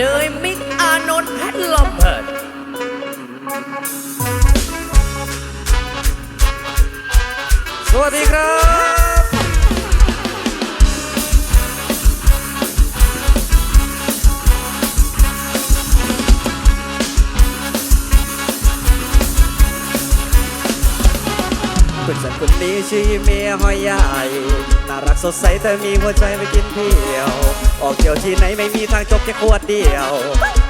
เนยมิกอานนท์แพทย์ลมเพิดสวัสดีครับ คุณสันคนนี้ชื่อเมียหอยใหญ่น่ารักสดใสแต่มีหัวใจไม่กินเที่ยว ออกเที่ยวที่ไหนไม่มีทางจบแค่ขวดเดียว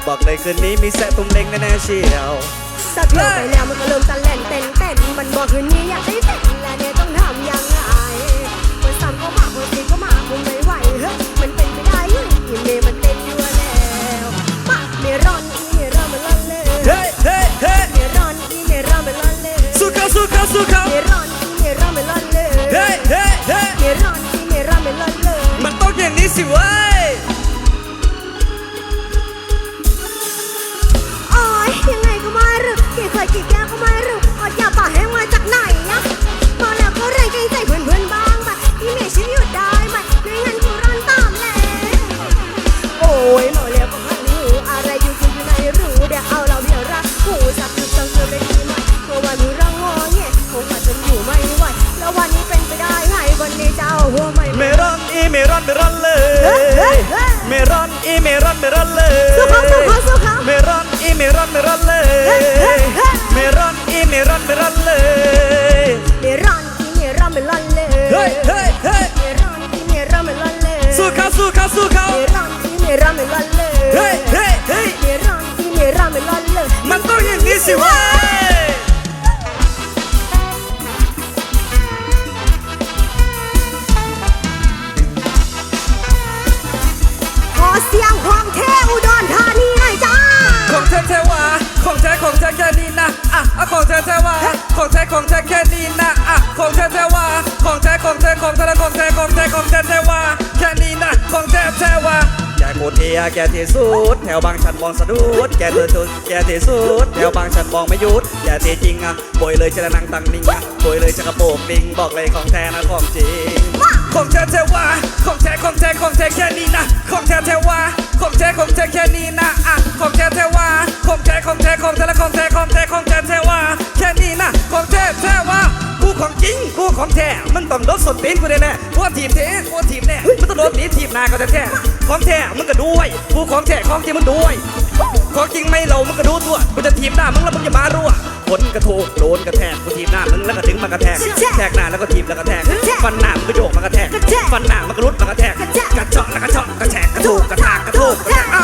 บอกเลยคืนนี้มีแซะตุ้มเล็งแน่ๆเชียวถ้าเที่ยวไปแล้วมันก็เริ่มตะเล่นเต้นเต้นมันบอกคืนนี้อยากได้เต้นและเนี่ยต้องทำยังไงคนซ้ำก็มาคนตีก็มาคงไม่ไหวเฮ้ยมันเป็นไปได้ยังอีเมย์มันเต้นอยู่แล้วมาเมรอนอีเมรอนมันลั่นเลยเฮ้เฮ้เฮ้เมรอนอีเมรอนมันลั่นเลยสู้เขาสู้เขาสู้เขาเมรอนอีเมรอนมันลั่น เลยเฮ้เฮ้เฮ้เมรอนที่เมรอนมันลั่นเลยมันต้องอย่างนี้สิเว้ยโอ้ยยังไงก็ไม่รู้กี่เคยกี่แก้วก็ไม่ นี้จะเอาหัวไม่เมรอนอีเมรอนเมรอนเลเฮ้ยเฮ้เฮ้เมรอนอีเมรอนเมรอนเลยสู้เขาสู้เขาสู้เขาเมรอนอีเมรอนเมรอนเลยเฮ้เฮ้เฮ้เมรอนอีเมรอนเมรอนเลยเมรอนอีเมรอนเมลอนเลยเฮ้ยเฮ้ยเฮ้ยเมรอนอีเมรอนเมลอนเลยสู้เขาสู้เขาสู้เขาเมรอนอีเมรอนเมลอนเลยเฮ้ยเฮ้ยเฮ้ยเมรอนอีเมรอนเมลอนเลยมันต้องอย่างนี้สิเว้ย เสียงของเทอุดรธานีหน่อยจ้า ของแท้แท้วาของแท้ของแท้แค่นี้นะอะอะของแท้แท้วาของแท้ของแท้แค่นี้นะอะของแท้แท้วาของแท้ของแท้ของแท้และของแท้ของแท้ของแท้แท้วาแค่นี้นะของแท้แท้วาแกโคตรเทียแกที่สุดแถวบางฉันมองสะดุดแกเธอจุดแกที่สุดแถวบางฉันมองไม่หยุดแกที่จริงอะป่วยเลยจะนั่งตังนิ่งอะป่วยเลยจะกระโปรงลิงบอกเลยของแท้นะของจริง ของแท้แท้วาของแท้ของแท้ของแท้แค่นี้นะ ของแท้แท้วาของแท้ของแท้แค่นี้นะอะของแท้แท้วาของแท้ของแท้ของแท้และของแท้ของแท้ของแท้แท้วาแค่นี้นะของแท้แท้วากูของจริงกูของแท้มันต้องโดนสดตีนกูแน่แน่ๆกูทีมเท้กูทีมแน่มันต้องโดนตีนทีมนายก็แท้แท้ของแท้มึงก็ด้วยกูของแท้ของจริงมึงด้วย ของจริงไม่เรามึงก็ดูตัวกูจะทีมหน้ามึงแล้วมึงอย่ามารั่วฝนกระโถกโดนกระแทกกูทีมหน้ามึงแล้วก็ถึงมากระแทกแทกหน้าแล้วก็ทีมแล้วก็แทกฟันหน้ามึงก็โยกมากระแทกฟันหน้ามันก็รุดมากระแทกกระเจาะแล้วก็เจาะกระแทกกระถูกกระทากกระถูกกระแทกอ่า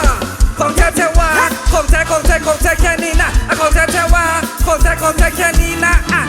ของแท้แท้ว่าของแท้ของแท้ของแท้แค่นี้นะอะของแท้แท้ว่าของแท้ของแท้แค่นี้นะอะ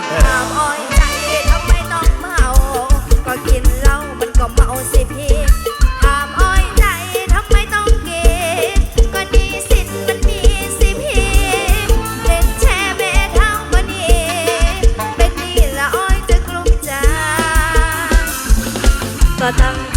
นเพชรลำเพิดถามอ้อยใจทำไมต้องเมา ก็กินเหล้ามันก็เมาสิพี่ถามอ้อยใจทำไมต้องเกก็ดีสิทธิ์มันมีสิพี่เล่นแชร์เบเท่าก็ดีเป็นนี่ละอ้อยจะกลุ้มใจ ก็ตั้ง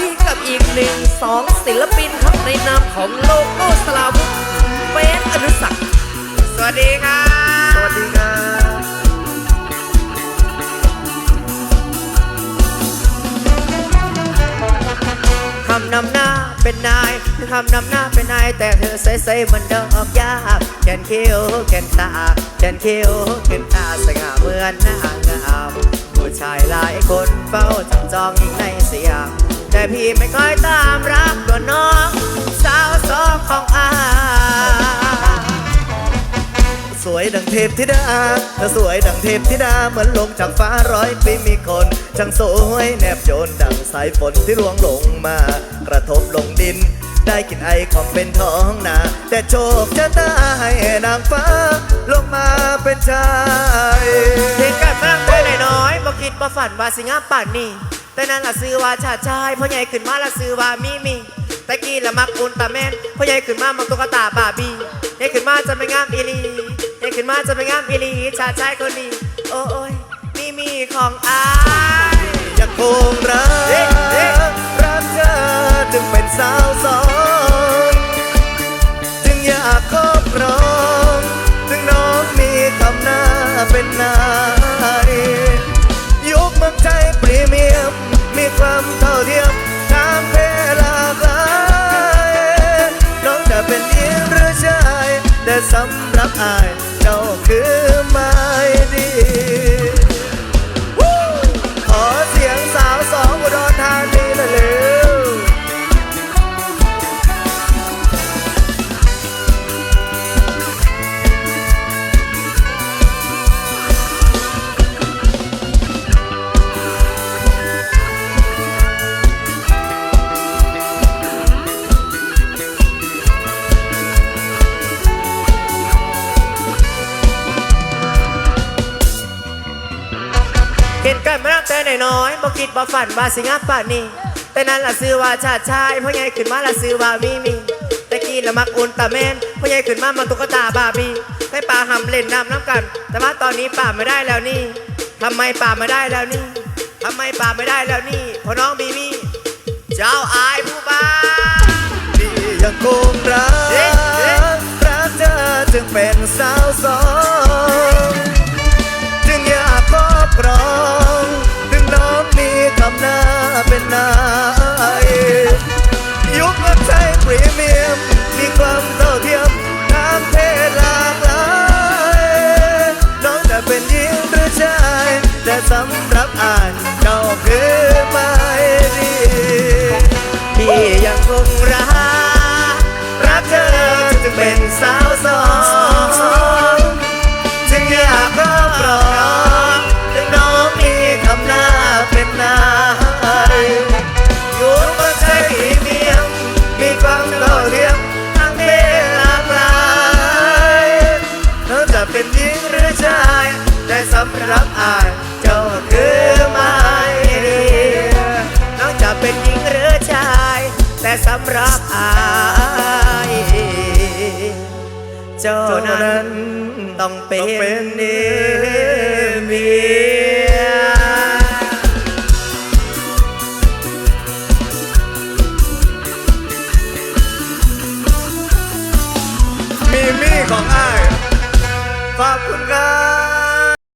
ที่กับอีกหนึ่งสองศิลปินครับในนามของโลโก้สลาวุธเฟสอนุสักดิ์สวัสดีครับสวัสดีครับคำนำหน้าเป็นนายคำนำหน้าเป็นนายแต่เธอใสๆเหมันดอกยาแขนเขียวแขนตาแขนเขียวแขนตาสง่าเหมือนนางงามผู้ชายหลายคนเฝ้าจับจองในเสียง แต่พี่ไม่ค่อยตามรักตัวน้องสาวสองของอาสวยดังเทพธิดาเธอสวยดังเทพธิดา เหมือนลงจากฟ้าร้อยปีมีคนช่างสวยแนบโยนดังสายฝนที่ร่วงลงมา กระทบลงดิน ได้กลินไอของเป็นท้องนา แต่โชคชะตาให้นางฟ้า ลงมาเป็นชายเด็กกับเมืองได้น้อยบ่คิดบ่ฝันว่าสิงามป่านนี้ แต่นั้นละซื้อว่าชาติชายพ่อใหญ่ขึ้นมาละซื้อว่ามีมีตะกี้ละมักอุลตร้าแมนพ่อใหญ่ขึ้นมามักตุ๊กตาบาร์บี้ใหญ่ขึ้นมาจะไม่งามอีหลีใหญ่ขึ้นมาจะไม่งามอีหลีชาติชายคนนี้โอ้ยมีมีของอายอยากคงรักเอ๊ะเอ๊ะรักเธอจึงเป็นสาวสองจึงอยากครอบครอง ถึงน้องมีคำหน้าเป็นนาย แบ่คิดบ่ฝันว่าสิงามป่านนี้ แต่นั้นละซื้อว่าชาติชายพ่อใหญ่ขึ้นมาละซื้อว่ามีมีตะกี้ละมักอุลตร้าแมนพ่อใหญ่ขึ้นมามันตุ๊กตาบาร์บี้ให้ป่าหำเล่นน้ำน้ำกัน แต่ว่าตอนนี้ป่าไม่ได้แล้วนี่ทำไมป่าไม่ได้แล้วนี่ทำไมป่าไม่ได้แล้วนี่เพราะน้องบีบีเจ้าอายผู้บ้าที่ยังคงรักเอ๊ะเอ๊ะรักเธอจึงเป็นสาวสอง หน้าเป็นนายยุคเมืองไทยพรีเมียม มีความเท่าเทียมทางเพศหลากหลายน้องจะเป็นหญิงหรือชาย แต่สำหรับอายเจ้าคือไม้ดีพี่ยังคงรักรักเธอจึงเป็นสาว PNB.